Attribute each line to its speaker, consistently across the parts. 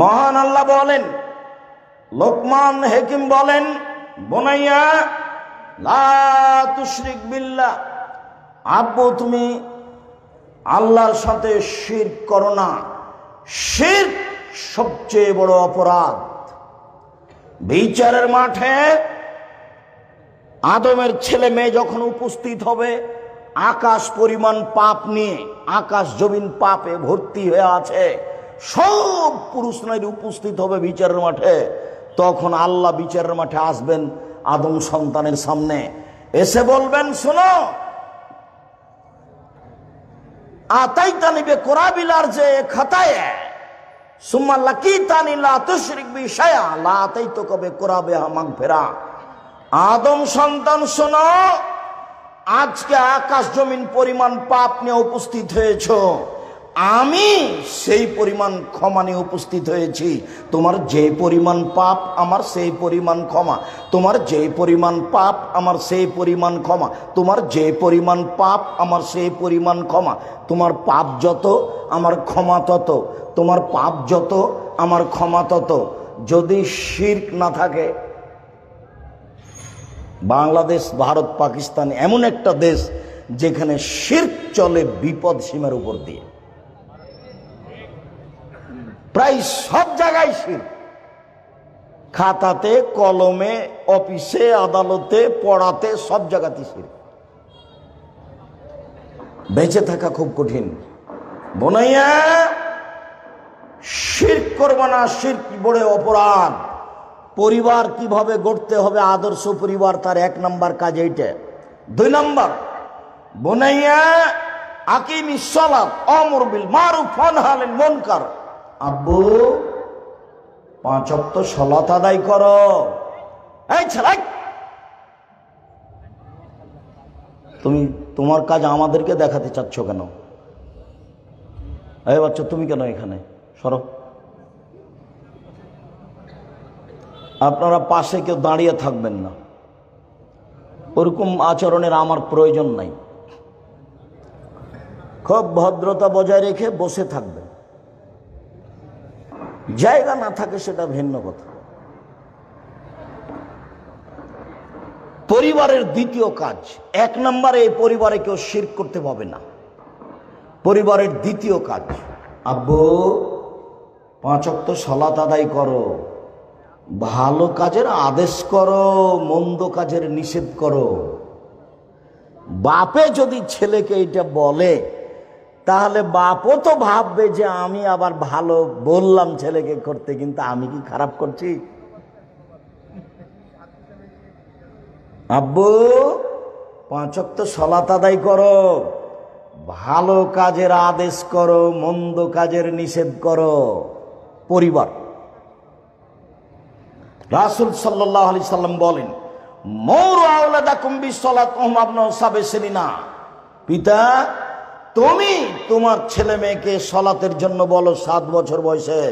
Speaker 1: মহান আল্লাহ বলেন, লোকমান হেকিম বলেন, বোনাইয়া তুশরিক বিল্লাহ, আব্বু তুমি আল্লাহর সাথে শির করো না। শির সবচেয়ে বড় অপরাধ। বিচারের মাঠে আদমের ছেলে মেয়ে যখন উপস্থিত হবে, আকাশ পরিমাণ পাপ নিয়ে, আকাশ জমিন পাপে ভর্তি হয়ে আছে সব পুরুষ নারী উপস্থিত হবে বিচারের মাঠে। তখন আল্লাহ বিচারের মাঠে আসবেন আদম সন্তানের সামনে। এসে বলবেন, শোনো যে খাতায় লাকি তানি লা তুশরিক বি শায়া, লা তো কবে কোরাবে ফেরা আদম সন্তান, শোনো, আজকে আকাশ জমিন পরিমাণ পাপ নিয়ে উপস্থিত হয়েছ। আমি সেই পরিমাণ ক্ষমা নিয়ে উপস্থিত হয়েছি। তোমার যে পরিমাণ পাপ, আমার সেই পরিমাণ ক্ষমা। তোমার যে পরিমাণ পাপ, আমার সেই পরিমাণ ক্ষমা। তোমার যে পরিমাণ পাপ, আমার সেই পরিমাণ ক্ষমা। তোমার পাপ যত, আমার ক্ষমা তত। তোমার পাপ যত, আমার ক্ষমা তত। যদি শির্ক না থাকে, বাংলাদেশ, ভারত, পাকিস্তান এমন একটা দেশ যেখানে শির্ক চলে বিপদ সীমার উপর দিয়ে। প্রায় সব জায়গায় শির্ক খাতাতে, কলমে, অফিসে, আদালতে, পড়াতে সব জায়গাতে শির্ক বেঁচে থাকা খুব কঠিন। বনাইয়া শির্ক করব না শির্ক বড় অপরাধ। পরিবার কীভাবে গড়তে হবে, আদর্শ পরিবার তার এক নাম্বার কাজ এইটা। দুই নাম্বার, বনাইয়া আকিম ইসলাম অমর বিল মারুফ ফানহালিন মনকার। আব্বু, পাঁচ অক্ত সলাত আদায় করো। তুমি তোমার কাজ আমাদেরকে দেখাতে চাচ্ছ কেন? এই বাচ্চা, তুমি কেন এখানে? সরো। আপনারা পাশে কেউ দাঁড়িয়ে থাকবেন না। ওরকম আচরণের আমার প্রয়োজন নাই। খুব ভদ্রতা বজায় রেখে বসে থাকবেন জায়গা না থাকে সেটা ভিন্ন কথা। পরিবারের দ্বিতীয় কাজ, এক নম্বরে এই পরিবারে কেউ শির করতে পাবে না। পরিবারের দ্বিতীয় কাজ, আব্বু পাঁচক্ত সলাত আদায় করো, ভালো কাজের আদেশ করো, মন্দ কাজের নিষেধ করো। বাপে যদি ছেলেকে এটা বলে তাহলে বাপও তো ভাববে যে আমি আবার ভালো বললাম ছেলেকে করতে, কিন্তু আমি কি খারাপ করছি? আব্বু পাঁচক তো সলাত আদায় করো, ভালো কাজের আদেশ করো, মন্দ কাজের নিষেধ করো, পরিবার। রাসুল সাল্লাহ আলি সাল্লাম বলেন, মৌর আওলাদা কুম্বি সলাত সাবে সেলিনা পিতা তুমি তোমার ছেলে মেয়েকে সলাতের জন্য বলো, সাত বছর বয়সে।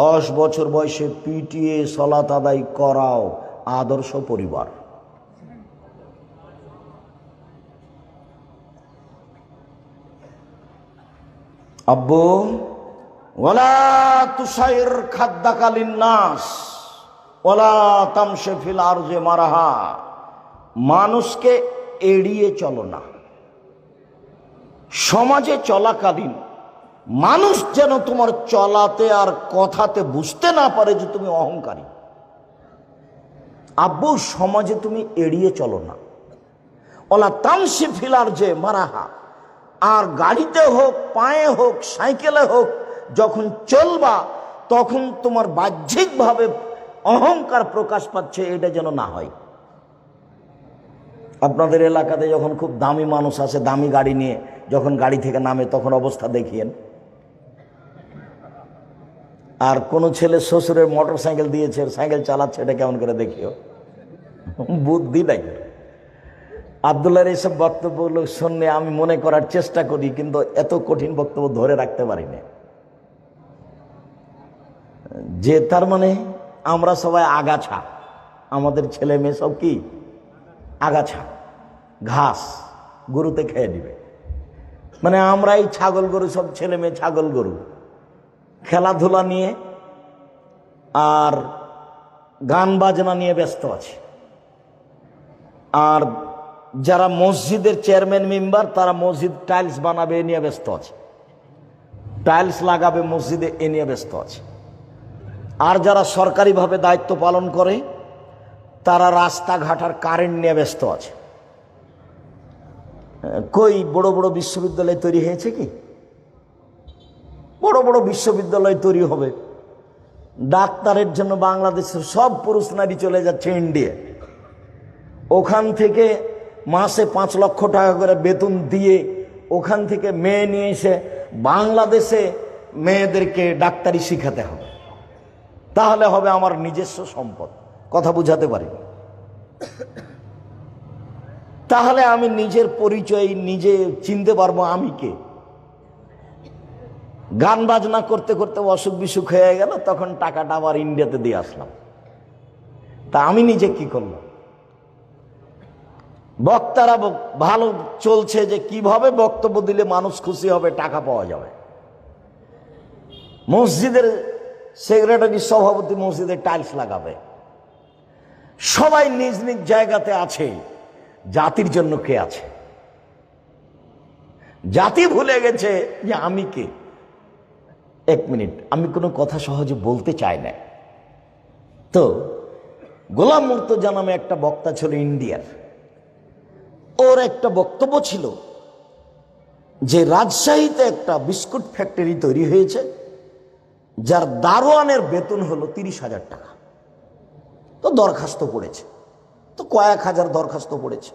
Speaker 1: দশ বছর বয়সে পিটিয়ে সলাত আদায় করাও আদর্শ পরিবার। আব্বু ওলা তুষাইর খাদ্যাকালীন নাস ওলা তামসে ফিল আরজে মারাহা। মানুষকে এড়িয়ে চলো না। সমাজে চলাকালীন মানুষ যেন তোমার চলাতে আর কথাতে বুঝতে না পারে যে তুমি অহংকারী। আব্বু, সমাজে তুমি এড়িয়ে চলো না। ওলা তামসি ফিলার যে মারাহা। আর গাড়িতে হোক, পায়ে হোক, সাইকেলে হোক, যখন চলবা, তখন তোমার বাহ্যিকভাবে অহংকার প্রকাশ পাচ্ছে, এটা যেন না হয়। আপনাদের এলাকাতে যখন খুব দামি মানুষ আসে, দামি গাড়ি নিয়ে যখন গাড়ি থেকে নামে, তখন অবস্থা দেখিয়েন। আর কোনো ছেলে শ্বশুরের মোটর সাইকেল দিয়েছে, সাইকেল চালাচ্ছে, এটা কেমন করে দেখিও? বুদ্ধি নাই। আবদুল্লাহর এইসব বক্তব্যগুলো শুনলে আমি মনে করার চেষ্টা করি, কিন্তু এত কঠিন বক্তব্য ধরে রাখতে পারি না। যে তার মানে আমরা সবাই আগাছা। আমাদের ছেলে মেয়ে সব কি? আগাছা, ঘাস গরুতে খেয়ে দিবে মানে আমরা এই ছাগল গরু, সব ছেলে মেয়ে ছাগল গরু। খেলাধুলা নিয়ে আর গান বাজনা নিয়ে ব্যস্ত আছে। আর যারা মসজিদের চেয়ারম্যান মেম্বার, তারা মসজিদ টাইলস বানাবে এ নিয়ে ব্যস্ত আছে। টাইলস লাগাবে মসজিদে এ নিয়ে ব্যস্ত আছে। আর যারা সরকারিভাবে দায়িত্ব পালন করে তারা রাস্তাঘাট আর কারেন্ট নিয়ে ব্যস্ত আছে। কই বড় বড় বিশ্ববিদ্যালয় তৈরি হয়েছে কি? বড় বড় বিশ্ববিদ্যালয় তৈরি হবে। ডাক্তারের জন্য বাংলাদেশের সব পুরুষ নারী চলে যাচ্ছে ইন্ডিয়া ওখান থেকে মাসে পাঁচ লক্ষ টাকা করে বেতন দিয়ে ওখান থেকে মেয়ে নিয়ে এসে বাংলাদেশে মেয়েদেরকে ডাক্তারি শিখাতে হবে। তাহলে হবে আমার নিজস্ব সম্পদ। কথা বুঝাতে পারি। তাহলে আমি নিজের পরিচয়, নিজে চিনতে পারব আমি কে। গান বাজনা করতে করতে অসুখ বিসুখ হয়ে গেল, তখন টাকাটা আবার ইন্ডিয়াতে দিয়ে আসলাম। তা আমি নিজে কি করলাম? বক্তারা ভালো চলছে যে কীভাবে বক্তব্য দিলে মানুষ খুশি হবে, টাকা পাওয়া যাবে। মসজিদের সেক্রেটারি সভাপতি মসজিদের টাইলস লাগাবে। সবাই নিজ নিজ জায়গাতে আছে। জাতির জন্য কে আছে? জাতি ভুলে গেছে যে আমি কে। এক মিনিট, আমি কোনো কথা সহজে বলতে চাই না। তো, গোলাম মুর্তজা নামে একটা বক্তা ছিল ইন্ডিয়ার। ওর একটা বক্তব্য ছিল যে রাজশাহীতে একটা বিস্কুট ফ্যাক্টরি তৈরি হয়েছে, যার দারোয়ানের বেতন হলো তিরিশ হাজার টাকা। তো দরখাস্ত পড়েছে। তো কয়েক হাজার দরখাস্ত পড়েছে।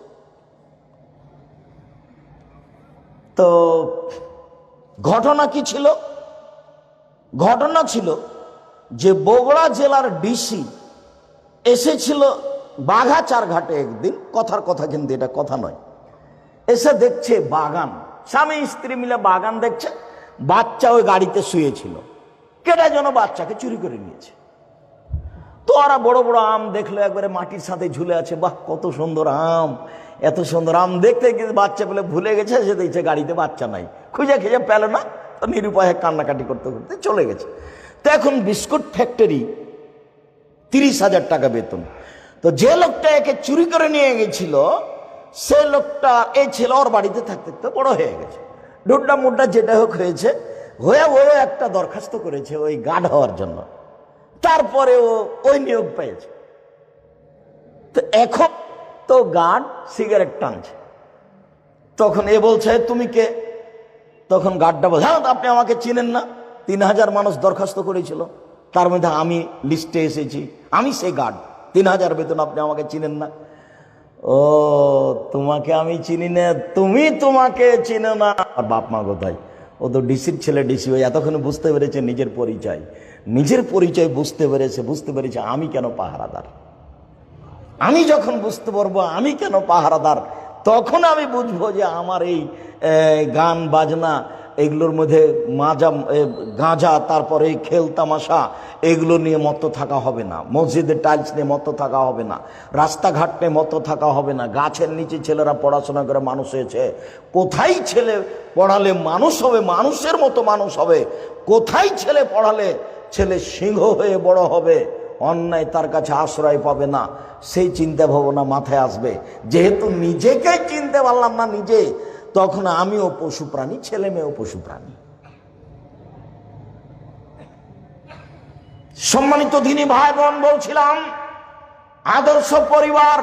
Speaker 1: তো ঘটনা কি ছিল? ঘটনা ছিল যে বগুড়া জেলার ডিসি এসেছিল বাঘাচার ঘাটে একদিন। কথার কথা কিন্তু এটা কথা নয়। এসে দেখছে বাগান। স্বামী স্ত্রী মিলে বাগান দেখছে। বাচ্চা ওই গাড়িতে শুয়েছিল। কেটা যেন বাচ্চাকে চুরি করে নিয়েছে। তো ওরা বড় বড় আম দেখল, একবারে মাটির সাথে ঝুলে আছে। বাহ, কত সুন্দর আম, এত সুন্দর আম দেখতে কিন্তু বাচ্চা পেলে ভুলে গেছে, সে দেখছে গাড়িতে বাচ্চা নাই। খুঁজে খুঁজে পেল না, তো নিরুপায়ে কান্নাকাটি করতে করতে চলে গেছে। তো এখন বিস্কুট ফ্যাক্টরি তিরিশ হাজার টাকা বেতন। তো যে লোকটা একে চুরি করে নিয়ে গেছিল, সে লোকটা এই ছেলে ওর বাড়িতে থাকতে থাকতে বড় হয়ে গেছে। ডুড্ডা মুড্ডা যেটা হোক হয়েছে, হয়ে ও একটা দরখাস্ত করেছে ওই গার্ড হওয়ার জন্য। তারপরে ও ওই নিয়োগ পেয়েছে। তো এখন তো গার্ড সিগারেট টানছে। তখন এ বলছে, তুমি কে? তখন গার্ডটা বলছে হ্যাঁ আপনি আমাকে চিনেন না। তিন হাজার মানুষ দরখাস্ত করেছিল। তার মধ্যে আমি লিস্টে এসেছি। আমি সেই গার্ড। তিন হাজার বেতন আপনি আমাকে চিনেন না। ও, তোমাকে আমি চিনি না, তুমি তোমাকে চিনো না। আর বাপ মা কোথায়? ও তো ডিসির ছেলে, ডিসি হয়ে এতক্ষণ বুঝতে পেরেছে নিজের পরিচয়। নিজের পরিচয় বুঝতে পেরেছে বুঝতে পেরেছে আমি কেন পাহারাদার? আমি যখন বুঝতে পারব আমি কেন পাহারাদার, তখন আমি বুঝব যে আমার এই গান, বাজনা, এগুলোর মধ্যে মাজা গাঁজা, তারপরে খেল তামাশা, এগুলো নিয়ে মত্ত থাকা হবে না। মসজিদের টাইলস নিয়ে মত্ত থাকা হবে না। রাস্তাঘাট নিয়ে মত্ত থাকা হবে না। গাছের নিচে ছেলেরা পড়াশোনা করে মানুষ হয়েছে। কোথায় ছেলে পড়ালে মানুষ হবে? মানুষের মতো মানুষ হবে। কোথায় ছেলে পড়ালে ছেলে সিংহ হয়ে বড় হবে, অন্যায় তার কাছে আশ্রয় পাবে না। সেই চিন্তা ভাবনা মাথায় আসবে। যেহেতু নিজেকে চিনতে পারলাম না নিজে, তখন আমিও পশু প্রাণী, ছেলে মেয়েও পশু প্রাণী। সম্মানিত দিনী ভাই বোন বলছিলাম, আদর্শ পরিবার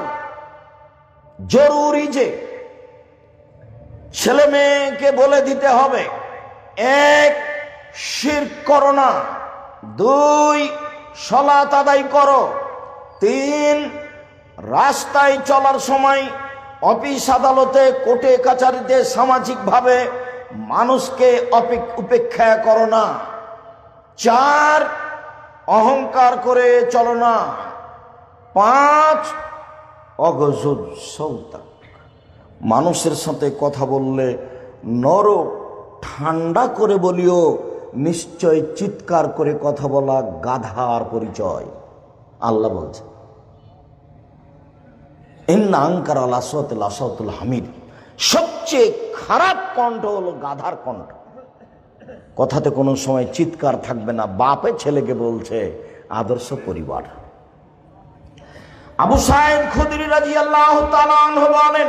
Speaker 1: জরুরি যে ছেলে মেয়েকে বলে দিতে হবে, এক শির করো না। দুই সলাত আদায় করো। তিন, রাস্তায় চলার সময় অফিস আদালতে, কোর্টে কাছারিতে সামাজিকভাবে মানুষকে উপেক্ষা করো না। চার, অহংকার করে চলো না। পাঁচ অগজুদ সৌতাক মানুষের সাথে কথা বললে নরক ঠান্ডা করে বলিও নিশ্চয় চিৎকার করে কথা বলা গাধার পরিচয়। আল্লাহ বলছে, ইন্না আঙ্কার আল আসাতুল আসাতুল হামিদ। সবচেয়ে খারাপ কণ্ঠ হলো গাধার কণ্ঠ। কথাতে কোনো সময় চিৎকার থাকবে না, বাপে ছেলেকে বলছে, আদর্শ পরিবার। আবু সাহেব খুদরি রাজি আল্লাহ বলেন,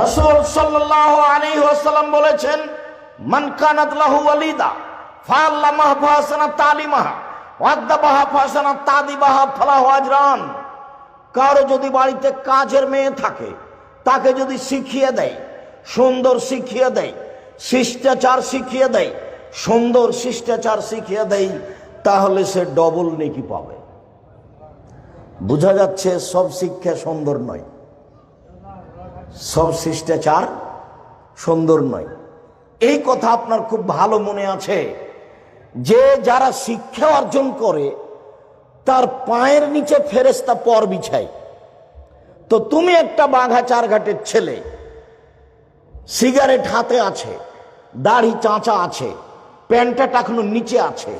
Speaker 1: রসুল সাল্লাহ আলী ওয়াসাল্লাম বলেছেন, মান কানাত লাহু ওয়ালিদা। ফাল্লামাহ ফাসানা তালিমাহা, ওয়াদ্দাবাহা ফাসানা তাদিবাহা ফালাহু আজরান। কারও যদি বাড়িতে কাজের মেয়ে থাকে, তাকে যদি শিখিয়ে দেয়, সুন্দর শিখিয়ে দেয়, শিষ্টাচার শিখিয়ে দেয়, সুন্দর শিষ্টাচার শিখিয়ে দেয়, তাহলে সে ডবল নেকি পাবে। বোঝা যাচ্ছে সব শিক্ষা সুন্দর নয়, সব শিষ্টাচার সুন্দর নয়। এই কথা আপনার খুব ভালো মনে আছে। যে যারা শিক্ষা অর্জন করে, তার পায়ের নিচে ফেরেস্তা পর বিছায়। তো তুমি একটা বাঘা চার ঘাটের ছেলে, সিগারেট হাতে আছে, দাড়ি চাঁচা আছে, প্যান্টটা টাকানো নিচে আছে,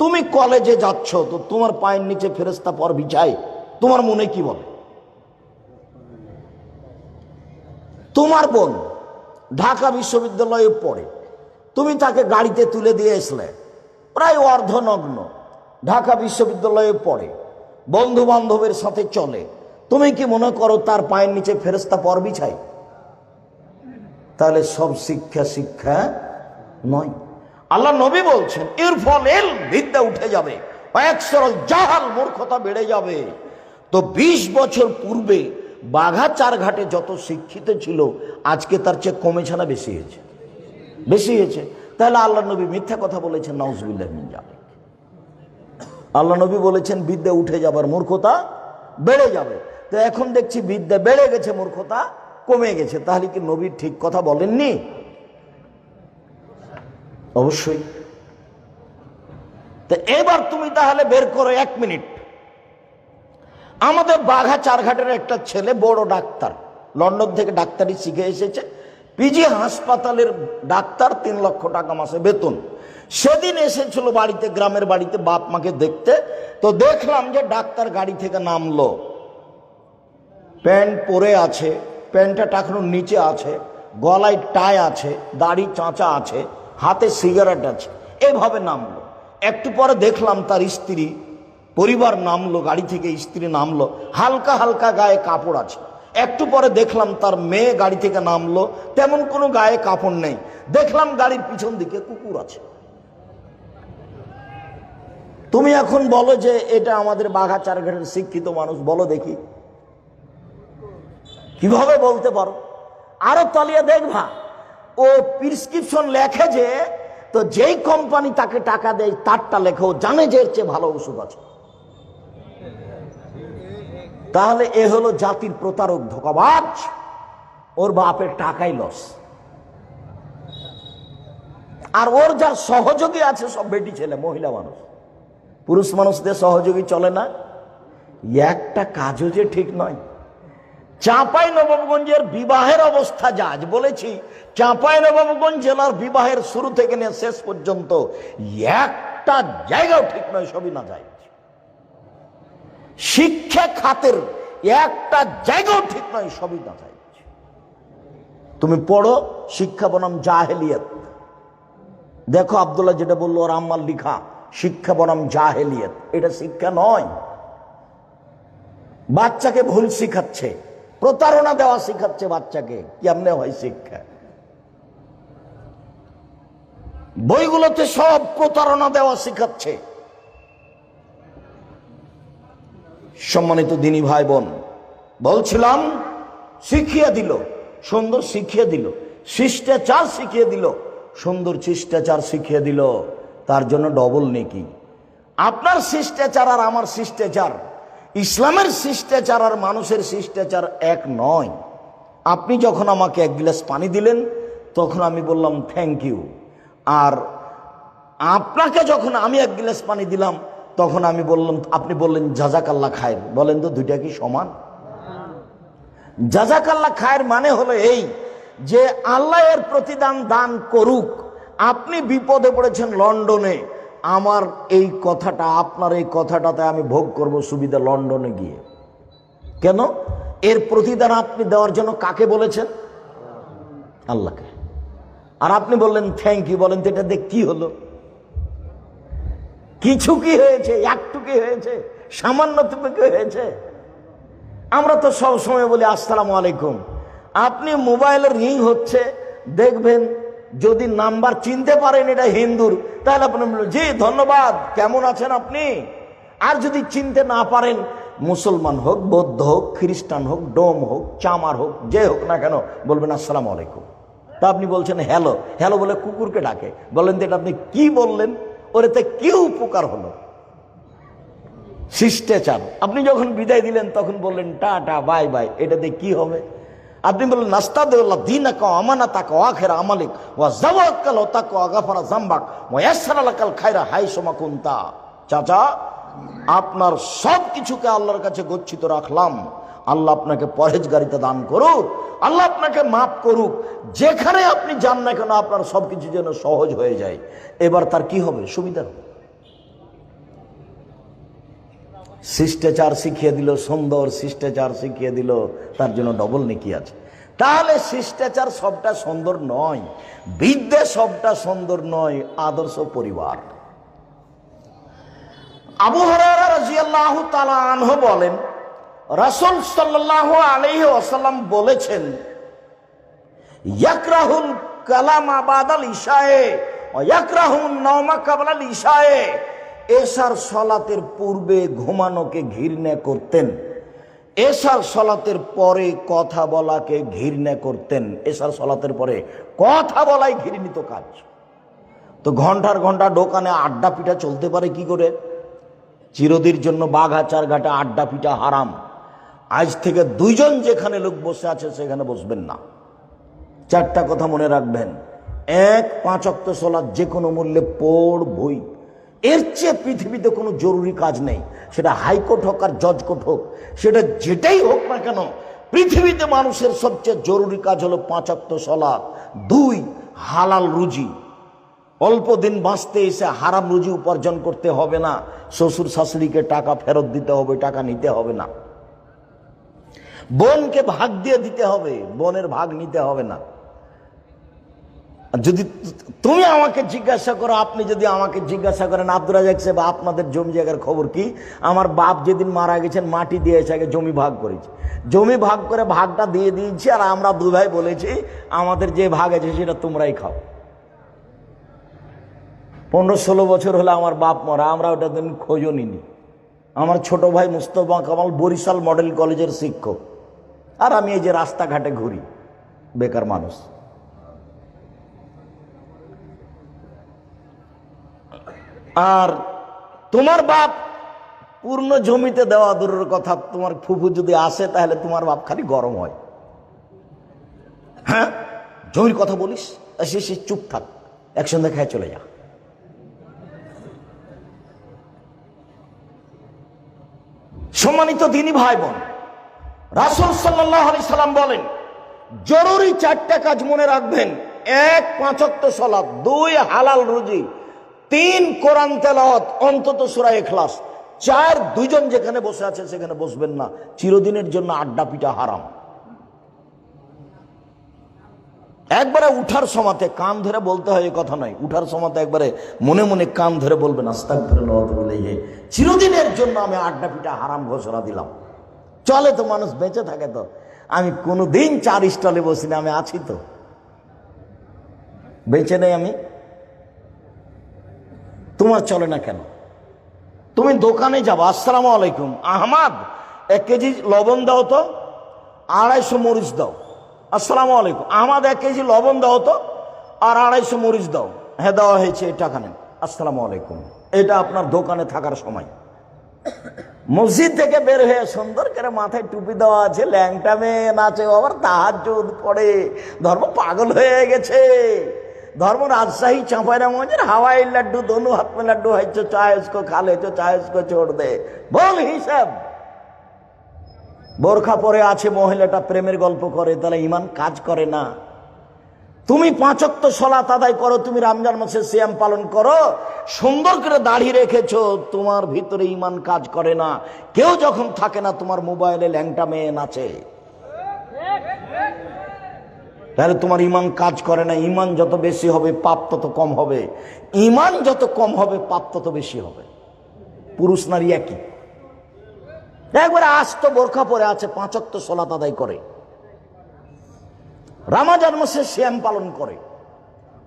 Speaker 1: তুমি কলেজে যাচ্ছ, তো তোমার পায়ের নিচে ফেরেস্তা পর বিছায়, তোমার মনে কি বলে? তোমার বোন ঢাকা বিশ্ববিদ্যালয়ে পড়ে, তুমি তাকে গাড়িতে তুলে দিয়ে আসলে প্রায় অর্ধনগ্ন। ঢাকা বিশ্ববিদ্যালয়ে পড়ে। বন্ধু বান্ধবের সাথে চলে। তুমি কি মনে করো তার পায়ের নিচে ফেরস্তা পর বিছাই তাহলে সব শিক্ষা শিক্ষা নয়। আল্লাহ নবী বলছেন এর ফল এল বিদ্যা উঠে যাবে। সরল জাহাল মূর্খতা বেড়ে যাবে। তো ২০ বছর পূর্বে বাঘা চার ঘাটে যত শিক্ষিত ছিল, আজকে তার চেয়ে কমেছে না বেশি হয়েছে? বেশি হয়েছে। তাহলে আল্লাহ নবী মিথ্যা কথা বলেছেন, নাউজবিল্লাহ মিন আল্লাহ নবী বলেছেন, বিদ্যা উঠে যাবার মূর্খতা বেড়ে যাবে। তো এখন দেখছি বিদ্যা বেড়ে গেছে, মূর্খতা কমে গেছে। তাহলে কি নবী ঠিক কথা বলেননি? অবশ্যই। তো এবার তুমি তাহলে বের করো এক মিনিট। আমাদের বাঘা চারঘাটের একটা ছেলে, বড় ডাক্তার। লন্ডন থেকে ডাক্তারি শিখে এসেছে। পিজি হাসপাতালের ডাক্তার তিন লক্ষ টাকা মাসে বেতন। সেদিন এসেছিল বাড়িতে, গ্রামের বাড়িতে বাপ মাকে দেখতে। তো দেখলাম যে ডাক্তার গাড়ি থেকে নামলো। প্যান্ট পরে আছে, প্যান্টটা টাকানোর নিচে আছে, গলায় টাই আছে, দাড়ি চাঁচা আছে, হাতে সিগারেট আছে, এভাবে নামলো। একটু পরে দেখলাম তার স্ত্রী, পরিবার নামলো, গাড়ি থেকে স্ত্রী নামলো, হালকা হালকা গায়ে কাপড় আছে। একটু পরে দেখলাম তার মেয়ে গাড়ি থেকে নামলো, তেমন কোনো গায়ে কাপড় নেই। দেখলাম গাড়ির পিছন দিকে কুকুর আছে। তুমি এখন বলো যে এটা আমাদের বাঘা চারঘাটের শিক্ষিত মানুষ, বলো দেখি। কীভাবে বলতে পারো? আরও তলিয়ে দেখবা। ও প্রিসক্রিপশন লেখে যে, তো যেই কোম্পানি তাকে টাকা দেয়, তারটা লেখে ও জানে যে এর চেয়ে ভালো ওষুধ আছে। তাহলে এ হলো জাতির প্রতারক ধোকাবাজ, ওর বাপের টাকাই লস আর ওর যার সহযোগী আছে, সব বেটি ছেলে, মহিলা মানুষ। পুরুষ মানুষদের সহযোগী চলে না। একটা কাজও যে ঠিক নয়। চাঁপাই নবাবগঞ্জের বিবাহের অবস্থা যা, আজ বলেছি, চাঁপাই নবাবগঞ্জ জেলার বিবাহের শুরু থেকে নিয়ে শেষ পর্যন্ত একটা জায়গাও ঠিক নয়, সবই না যায়। শিক্ষা খাতের একটা জায়গাও ঠিক নয়, সবই যায় তুমি পড়ো, শিক্ষা বনাম জাহেলিয়ত। দেখো আবদুল্লাহ যেটা বলল, ওর আম্মার লিখা, শিক্ষা বনাম জাহেলিয়ত। এটা শিক্ষা নয়। বাচ্চাকে ভুল শিখাচ্ছে, প্রতারণা দেওয়া শিখাচ্ছে বাচ্চাকে, কেমনে হয় শিক্ষা? বইগুলোতে সব প্রতারণা দেওয়া শিখাচ্ছে। সম্মানিত দিনী ভাই বোন, বলছিলাম, শিখিয়ে দিল, সুন্দর শিখিয়ে দিল, শিষ্টাচার শিখিয়ে দিল, সুন্দর শিষ্টাচার শিখিয়ে দিল, তার জন্য ডবল নেকি। আপনার শিষ্টাচার আর আমার শিষ্টাচার, ইসলামের শিষ্টাচার আর মানুষের শিষ্টাচার এক নয়। আপনি যখন আমাকে এক গ্লাস পানি দিলেন, তখন আমি বললাম থ্যাংক ইউ আর আপনাকে যখন আমি এক গ্লাস পানি দিলাম তখন আমি বললাম, আপনি বললেন জাজাকাল্লা খায়ের। বলেন তো, দুইটা কি সমান? জাজাকাল্লা খায়ের মানে হলো এই যে আল্লাহ এর প্রতিদান দান করুক। আপনি বিপদে পড়েছেন লন্ডনে। আমার এই কথাটা, আপনার এই কথাটাতে আমি ভোগ করব সুবিধা লন্ডনে গিয়ে। কেন? এর প্রতিদান আপনি দেওয়ার জন্য কাকে বলেছেন? আল্লাহকে। আর আপনি বললেন, থ্যাংক ইউ। বলেন তো, এটা দেখ কি হলো? কিছু কি হয়েছে একটু কি হয়েছে সামান্যটুকু কি হয়েছে। আমরা তো সব সময় বলি, আসসালামু আলাইকুম। আপনি মোবাইলের রিং হচ্ছে, দেখবেন যদি নাম্বার চিনতে পারেন এটা হিন্দুর, তাহলে আপনি জি, ধন্যবাদ, কেমন আছেন আপনি? আর যদি চিনতে না পারেন, মুসলমান হোক, বৌদ্ধ হোক, খ্রিস্টান হোক, ডোম হোক, চামার হোক, যে হোক না কেন, বলবেন, আসসালামু আলাইকুম। তা আপনি বলছেন, হ্যালো। হ্যালো বলে কুকুরকে ডাকে। বলেন তো এটা আপনি কি বললেন? ওরেতে কি উপকার হলো শিষ্টাচার। আপনি যখন বিদায় দিলেন, তখন বললেন টাটা বাই বাই এটাতে কি হবে? আপনি বললেন, নাস্তা দেওয়াল্লাহ দিন আকা আমানা তাকা আখের আমালিক ওয়া জাওয়াক্কাল ও তাকা আগাফারা জাম্বাক ওয়া ইয়াসসারালাকাল খায়রা হাই সমা কুন্তা। চাচা, আপনার সব কিছুকে আল্লাহর কাছে গচ্ছিত রাখলাম। আল্লাহ আপনাকে পরহেজগারিতা দান করুক, আল্লাহ আপনাকে মাফ করুক, যেখানে আপনি যান না কেন আপনার সব কিছু যেন সহজ হয়ে যায়। এবার তার কি হবে? সুবিধা হবে। শিষ্টাচার শিখিয়ে দিল, সুন্দর শিষ্টাচার শিখিয়ে দিল, তার জন্য ডবল নেকি আছে। তাহলে শিষ্টাচার সবটা সুন্দর নয়, বিদ্যে সবটা সুন্দর নয়, আদর্শ পরিবার। আবু হরারা আনহু বলেন রাসূল সাল্লাল্লাহু আলাইহি ওয়াসাল্লাম বলেছেন, ইয়াকরাহুল কালাম আবাদাল ইশায়ে ও ইয়াকরাহুন নওমা কাবলাল ইশায়ে এশার সলাতের পূর্বে ঘুমানোকে ঘৃণা করতেন। এশার সলাতের পরে কথা বলাকে ঘৃণা করতেন। এশার সলাতের পরে কথা বলাই ঘৃণিত কাজ। তো ঘণ্টার ঘণ্টা দোকানে আড্ডা পিঠা চলতে পারে কি করে? চিরদির জন্য বাঘাচার ঘাটে আড্ডা পিঠা হারাম। আজ থেকে দুইজন যেখানে লোক বসে আছে সেখানে বসবেন না। চারটা কথা মনে রাখবেন। এক, পাঁচ অক্ত সলাদ যে কোনো মূল্যে পড়, বই। এর চেয়ে পৃথিবীতে কোনো জরুরি কাজ নেই। সেটা হাইকোর্ট হোক আর জজ কোর্ট হোক, সেটা যেটাই হোক না কেন, পৃথিবীতে মানুষের সবচেয়ে জরুরি কাজ হলো পাঁচ অক্ত সলাদ দুই, হালাল রুজি। অল্প দিন বাঁচতে এসে হারাম রুজি উপার্জন করতে হবে না। শ্বশুর শাশুড়িকে টাকা ফেরত দিতে হবে, টাকা নিতে হবে না। বোনকে ভাগ দিয়ে দিতে হবে, বোনের ভাগ নিতে হবে না। যদি তুমি আমাকে জিজ্ঞাসা করো, আপনি যদি আমাকে জিজ্ঞাসা করেন আব্দুল রাজাক সাহেব, আপনাদের জমি জায়গার খবর কি? আমার বাপ যেদিন মারা গেছেন, মাটি দিয়েছে আগে জমি ভাগ করেছি। জমি ভাগ করে ভাগটা দিয়ে দিয়েছি, আর আমরা দু ভাই বলেছি, আমাদের যে ভাগ আছে সেটা তোমরাই খাও। পনেরো ষোলো বছর হলে আমার বাপ মরা, আমরা ওটা দিন খোঁজও নিনি আমার ছোট ভাই মুস্তফা কামাল বরিশাল মডেল কলেজের শিক্ষক। আর আমি এই যে রাস্তাঘাটে ঘুরি, বেকার মানুষ। আর তোমার বাপ পূর্ণ জমিতে দেওয়া দূরের কথা তোমার ফুফু যদি আসে, তাহলে তোমার বাপ খালি গরম হয়। হ্যাঁ? জমির কথা বলিস? সে সে চুপ থাক, একসঙ্গে খায় চলে যা। সম্মানিত দিনী ভাই বোন রাসুল সাল্লাহ আলি সাল্লাম বলেন, জরুরি চারটা কাজ মনে রাখবেন। এক পাঁচক্ত সলাদ দুই, হালাল রুজি, তিন, কোরআন তেলাওয়াত, অন্তত সুরা এখলাস চার, দুইজন যেখানে বসে আছে সেখানে বসবেন না। চিরদিনের জন্য আড্ডা পিটা হারাম। একবারে উঠার সমাতে কান ধরে বলতে হয় কথা নয়। উঠার সমাতে একবারে মনে মনে কান ধরে বলবেন আস্তাক ধরে বলে চিরদিনের জন্য আমি আড্ডা পিঠা হারাম ঘোষণা দিলাম। চলে তো মানুষ, বেঁচে থাকে তো। আমি কোনোদিন চার স্টলে বসি না, আমি আছি তো। বেঁচে নেই আমি। তোমার চলে না কেন? তুমি দোকানে যাব আসসালামু আলাইকুম। আহমাদ, এক কেজি লবণ দাও তো, আড়াইশো মরিচ দাও। আসসালামু আলাইকুম। আহমাদ, এক কেজি লবণ দাও তো, আর আড়াইশো মরিচ দাও। হ্যাঁ দেওয়া হয়েছে, এই টাকা নেন। আসসালামু আলাইকুম। এটা আপনার দোকানে থাকার সময়। মসজিদ থেকে বের হয়ে সুন্দর করে মাথায় টুপি দেওয়া আছে, ল্যাংটা মেয়ে নাচে, আবার তাহাজুদ পড়ে। ধর্ম পাগল হয়ে গেছে। ধর্ম রাজশাহী চাঁপাইরামগঞ্জের হাওয়াই লাড্ডু, দনু হাত মে লাড্ডু হয়েছে চায়সকো খালেছো চায়সকো ছোড় দে। বল হিসাব। বোরখা পরে আছে মহিলাটা, প্রেমের গল্প করে, তাহলে ইমান কাজ করে না। তুমি পাঁচক্ত সলাত আদায় করো, তুমি রমজান মাসে সিয়াম পালন করো, সুন্দর করে দাঁড়িয়ে রেখেছো, তোমার ভিতরে ইমান কাজ করে না। কেউ যখন থাকে না, তোমার মোবাইলে ল্যাংটা মেয়ে নাচে। তাহলে তোমার ইমান কাজ করে না ইমান যত বেশি হবে, পাপ তত কম হবে। ইমান যত কম হবে, পাপ তত বেশি হবে। পুরুষ নারী একই। একবারে আস্ত বোরখা পরে আছে পাঁচক্ত সলাত আদায় করে। রামাজান মাসে শ্যাম পালন করে।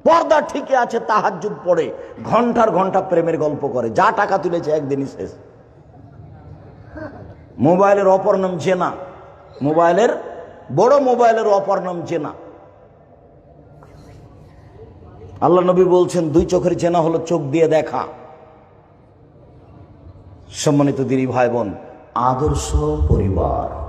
Speaker 1: পর্দা ঠিকই আছে তাহাজুদ পড়ে, ঘণ্টার ঘণ্টা প্রেমের গল্প করে, যা টাকা তুলেছে একদিনই শেষ। মোবাইলের অপর নাম জেনা। মোবাইলের, বড় মোবাইলের অপর নাম জেনা। আল্লাহ নবী বলছেন, দুই চোখের জেনা হলো চোখ দিয়ে দেখা। সম্মানিত দিনী ভাই বোন, আদর্শ পরিবার।